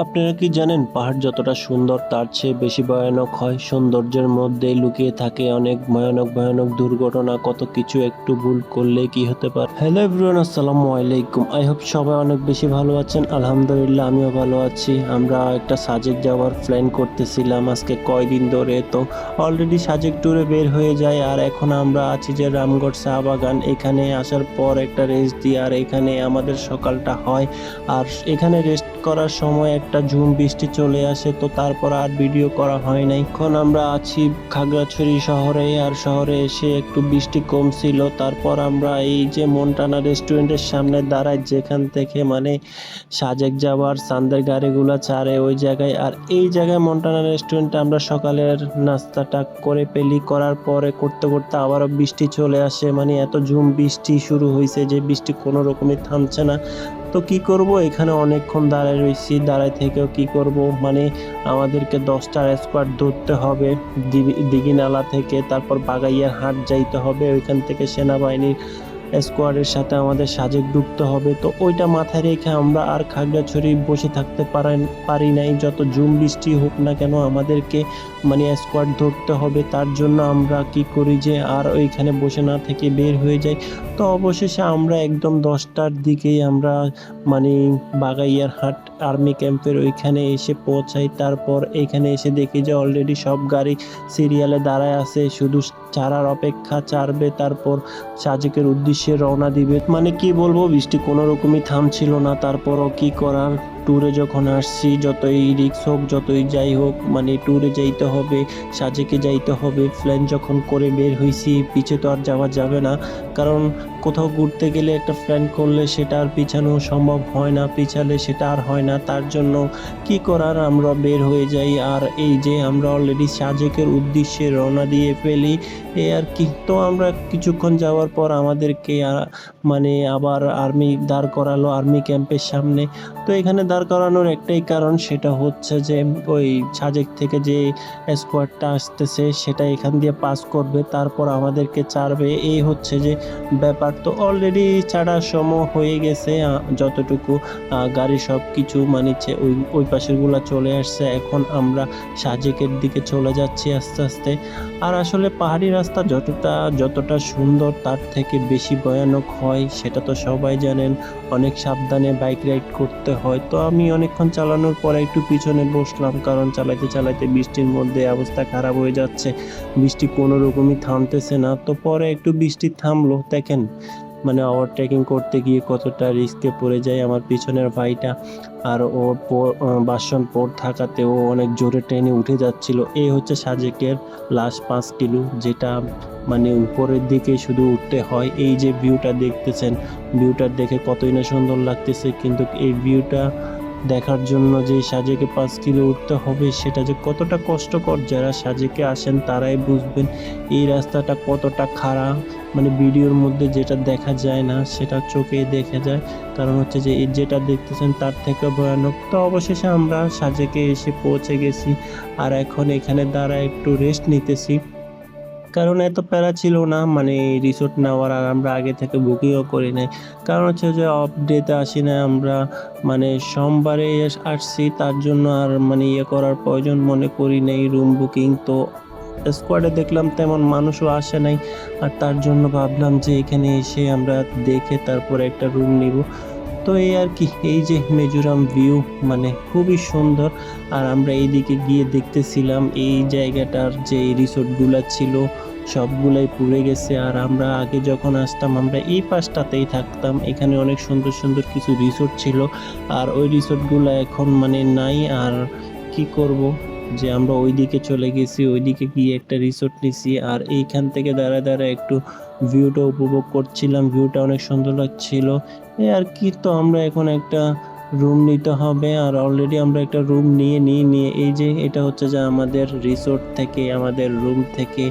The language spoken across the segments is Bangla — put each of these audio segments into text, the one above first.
আপনারা কি জানেন, পাহাড় যতটা সুন্দর তার চেয়ে বেশি ভয়ানক হয়? সৌন্দর্যের মধ্যে লুকিয়ে থাকে অনেক ভয়ানক ভয়ানক দুর্ঘটনা, কত কিছু একটু ভুল করলে কি হতে পারে? হ্যালো এভরিওয়ান, আসসালামু আলাইকুম। আই হোপ সবাই অনেক বেশি ভালো আছেন। আলহামদুলিল্লাহ, আমিও ভালো আছি। আমরা একটা সাজেক যাওয়ার প্ল্যান করতেছিলাম আজকে কয়দিন ধরে। তো অলরেডি সাজেক ট্যুরে বের হয়ে যায় আর এখন আমরা আছি যে রামগড় চা বাগান। এখানে আসার পর একটা রেস্ট দিই আর এখানে আমাদের সকালটা হয়। আর এখানে রেস্ট করার সময় একটা ঝুম বৃষ্টি চলে আসে, তো তারপর আর ভিডিও করা হয় নাই। এখন আমরা আছি খাগড়াছড়ি শহরে, আর শহরে এসে একটু বৃষ্টি কমছিল। তারপর আমরা এই যে মন্টানা রেস্টুরেন্টের সামনে দাঁড়াই, যেখান থেকে মানে সাজেক যাওয়ার সান্দের গাড়িগুলো ছাড়ে ওই জায়গায়। আর এই জায়গায় মন্টানা রেস্টুরেন্টে আমরা সকালের নাস্তাটা করে পেলি। করার পরে করতে করতে আবারও বৃষ্টি চলে আসে। মানে এত ঝুম বৃষ্টি শুরু হয়েছে যে বৃষ্টি কোনো রকমই থামছে না। তো কি করব? এখানে অনেকক্ষণ দাঁড়ায় রয়েছি দাঁড়ায় থেকেও কি করব? মানে আমাদেরকে দশটা স্কোয়াড ধরতে হবে। দিঘি দিঘিনালা থেকে তারপর বাগাইয়ার হাট যাইতে হবে। ওইখান থেকে সেনাবাহিনীর স্কোয়াডের সাথে আমাদের সাজেক ঢুকতে হবে, তো ওইটা মাথায় রেখে আমরা আর খাগড়াছড়ি বসে থাকতে পারেন, পারি নাই। যত জুম বৃষ্টি হোক না কেন আমাদেরকে মানে স্কোয়াড ধরতে হবে, তার জন্য আমরা কি করি যে আর ওইখানে বসে না থেকে বের হয়ে যাই। তো অবশেষে আমরা একদম দশটার দিকেই আমরা মানে বাগাইয়ার হাট আর্মি ক্যাম্পের ওইখানে এসে পৌঁছাই। তারপর এখানে এসে দেখি যে অলরেডি সব গাড়ি সিরিয়ালে দাঁড়ায় আছে, শুধু চারার অপেক্ষা, চারবে। তারপর সাজেকের উদ্দেশ্যে রওনা দিবে। মানে কি বলব বৃষ্টি কোনো রকমই থামছিল না তারপরও কি করার? ট্যুরে যখন আসছি, যতই রিক্স হোক, যতই যাই হোক মানে ট্যুরে যাইতে হবে, সাজেকে যাইতে হবে প্ল্যান যখন করে বের হয়েছি পিছে তো আর যাওয়া যাবে না। কারণ কোথাও ঘুরতে গেলে একটা প্ল্যান করলে সেটা আর পিছানো সম্ভব হয় না, পিছালে সেটা আর হয় না। তার জন্য কি করার? আমরা বের হয়ে যাই। আর এই যে আমরা অলরেডি সাজেকের উদ্দেশ্যে রওনা দিয়ে ফেলি, এ আর কি। তো আমরা কিছুক্ষণ যাওয়ার পর আমাদেরকে মানে আবার আর্মি দাঁড় করালো আর্মি ক্যাম্পের সামনে। তো এখানে দাঁড় করানোর একটাই কারণ সেটা হচ্ছে যে ওই সাজেক থেকে যে স্কোয়াডটা আসতেছে সেটা এখান দিয়ে পাস করবে, তারপর আমাদেরকে ছাড়বে। এই হচ্ছে যে ব্যাপার। তো অলরেডি ছাড়ার সময় হয়ে গেছে যতটুকু গাড়ি সব কিছু মানিচ্ছে, ওই ওই পাশেরগুলো চলে আসছে। এখন আমরা সাজেকের দিকে চলে যাচ্ছি আস্তে আস্তে। আর আসলে পাহাড়ি রাস্তা যতটা যতটা সুন্দর, তার থেকে বেশি ভয়ানক হয়, সেটা তো সবাই জানেন। অনেক সাবধানে বাইক রাইড করতে হয়। তো আমি অনেকক্ষণ চালানোর পরে একটু পিছনে বসলাম, কারণ চালাইতে চালাইতে বৃষ্টির মধ্যে অবস্থা খারাপ হয়ে যাচ্ছে। বৃষ্টি কোনো রকমই থামতেছে না, তো পরে একটু বৃষ্টি থামলো, দেখেন। মানে ওভারটেকিং করতে গিয়ে কতটা রিস্কে পড়ে যায় আমার পিছনের ভাইটা আর ও প- আহ, বাসন পর থাকাতে ও অনেক জোরে ট্রেনে উঠে যাচ্ছিল। এই হচ্ছে সাজেকের লাস্ট পাঁচ কিলো যেটা মানে উপরের দিকে শুধু উঠতে হয়। এই যে ভিউটা দেখতেছেন ভিউটা দেখে কতই না সুন্দর লাগতেছে কিন্তু এই ভিউটা দেখার জন্য যে সাজেকে পাঁচ কিলো উঠতে হবে, সেটা যে কতটা কষ্টকর যারা সাজেকে আসেন তারাই বুঝবেন। এই রাস্তাটা কতটা খারাপ মানে ভিডিওর মধ্যে যেটা দেখা যায় না, সেটা চোখে দেখা যায়। কারণ হচ্ছে যে, এই যেটা দেখতেছেন তার থেকে ভয়ানক। তো অবশেষে আমরা সাজেকে এসে পৌঁছে গেছি। আর এখন এখানে দ্বারা একটু রেস্ট নিতেছি। কারণ এত প্যারা ছিল না মানে রিসোর্ট নেওয়ার আর আমরা আগে থেকে বুকিংও করি নাই। কারণ হচ্ছে যে অফ ডেতে আসি না আমরা মানে সোমবারে আসছি, তার জন্য আর মানে ইয়ে করার প্রয়োজন মনে করি নেই রুম বুকিং তো স্কোয়াডে দেখলাম তেমন মানুষও আসে নাই, আর তার জন্য ভাবলাম যে এখানে এসে আমরা দেখে তারপরে একটা রুম নিব। তো এই আর কি, এই যে মিজোরাম ভিউ মানে খুবই সুন্দর। আর আমরা এইদিকে গিয়ে দেখতেছিলাম এই জায়গাটার যে রিসোর্টগুলো ছিল, সবগুলাই পুড়ে গেছে। আর আমরা আগে যখন আসতাম, আমরা এই পাশটাতেই থাকতাম। এখানে অনেক সুন্দর সুন্দর কিছু রিসোর্ট ছিল। আর ওই রিসোর্টগুলো এখন মানে নাই, আর কি করব? যে আমরা ওইদিকে চলে গেছি, ওইদিকে গিয়ে একটা রিসোর্ট নিছি আর এইখান থেকে দাঁড়ায় দাঁড়ায় একটু ভিউটা উপভোগ করছিলাম। ভিউটা অনেক সুন্দর লাগছিল। এই আর কি তো আমরা এখন একটা রুম নিতে হবে আর অলরেডি আমরা একটা রুম নিয়ে নিয়ে নিয়ে এই যে এটা হচ্ছে যে আমাদের রিসোর্ট থেকে, আমাদের রুম থেকে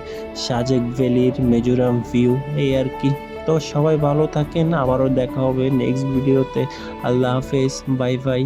সাজেক ভ্যালির মেজোরাম ভিউ এই আর কি। তো সবাই ভালো থাকেন, আবারও দেখা হবে নেক্সট ভিডিওতে আল্লাহ হাফেজ, বাই বাই।